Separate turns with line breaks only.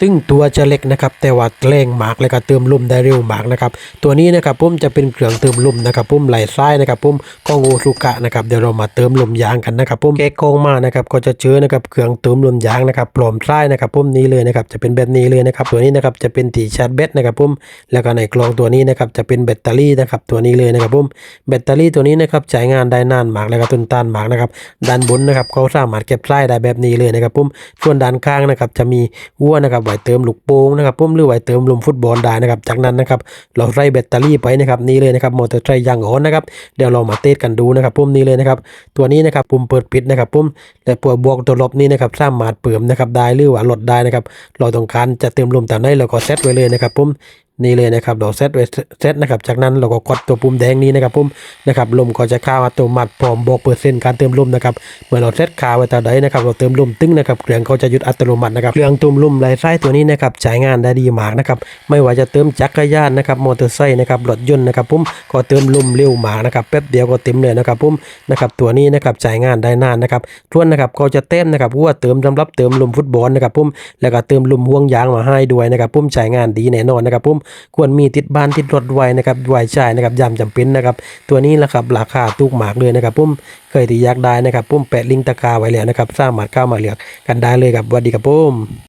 ซึ่งตัวจะเล็กนะครับแต่ว่าแรงมากเลยก็เติมลมได้เร็วมากนะครับตัวนี้นะครับผมจะเป็นเครื่องเติมลมนะครับผมไหลซ้ายนะครับผมของโอซุกะนะครับเดี๋ยวเรามาเติมลมยางกันนะครับผมแกะกองมานะครับก็จะเจอนะครับเครื่องเติมลมยางนะครับปลอมซ้ายนะครับผมนี้เลยนะครับจะเป็นแบบนี้เลยนะครับตัวนี้นะครับจะเป็นที่ชาร์จแบตนะครับผมแล้วก็ในกล่องตัวนี้นะครับจะเป็นแบตเตอรี่นะครับตัวนี้เลยนะครับผมแบตเตอรี่ตัวนี้นะครับใช้งานได้นานมากแล้วก็ทนต้านมากนะครับด้านบนนะครับเขาสามารถเก็บไส้ได้แบบนี้เลยนะครับผมส่วนด้านข้างนะครับจะมีวัวนะครับไว้เติมลูกโป่งนะครับผมหรือไว้เติมลมฟุตบอลได้นะครับ จากนั้นนะครับเราใส่แบตเตอรี่ไปนะครับนี่เลยนะครับมอเตอร์ไซค์ยางอ่อนนะครับเดี๋ยวเรามาเทสกันดูนะครับผมนี่เลยนะครับตัวนี้นะครับปุ่มเปิดปิดนะครับผมและปวดบวกตัวลบนี้นะครับสามารถเปิมนะครับได้หรือว่าลดได้นะครับเราต้องการจะเติมลมแต่ไหนเราก็เซตไว้เลยนะครับผม นี่เลยนะครับเราเซตไว้เซตนะครับจากนั้นเราก็กดตัวปุ่มแดงนี้นะครับผมนะครับลมก็จะเข้าอัตโนมัติพร้อมบอกเปอร์เซ็นต์การเติมลมนะครับเมื่อเราเซตคาไว้ตาใดนะครับเราเติมลมตึ้งนะครับเครื่องเขาจะหยุดอัตโนมัตินะครับเครื่องเติมลมไร้ไส้ตัวนี้นะครับใช้งานได้ดีมากนะครับไม่ว่าจะเติมจักรยานนะครับมอเตอร์ไซค์นะครับรถยนต์นะครับผมก็เติมลมเร็วมากนะครับแป๊บเดียวก็เต็มเลยนะครับผมนะครับตัวนี้นะครับใช้งานได้นานนะครับส่วนนะครับเขาจะเต้มนะครับว่าเติมสำหรับเติมลมฟุตบอลนะครับผมแล้วก็เติมลมห่วงยางมาให้ด้วยนะครับผมใช้งานดีแน่นอนนะครับผมควรมีติดบ้านติดรถไว้นะครับไว้ใช้นะครับยามจำเป็นนะครับ ตัวนี้นะครับราคาตุกหมากเลยนะครับปุ้มเคยที่อยากได้นะครับปุ้มแปะลิงก์ตะกร้าไว้แล้วนะครับสร้างหมารถเข้ามาเหลือกกันได้เลยครับสวัสดีครับปุ้ม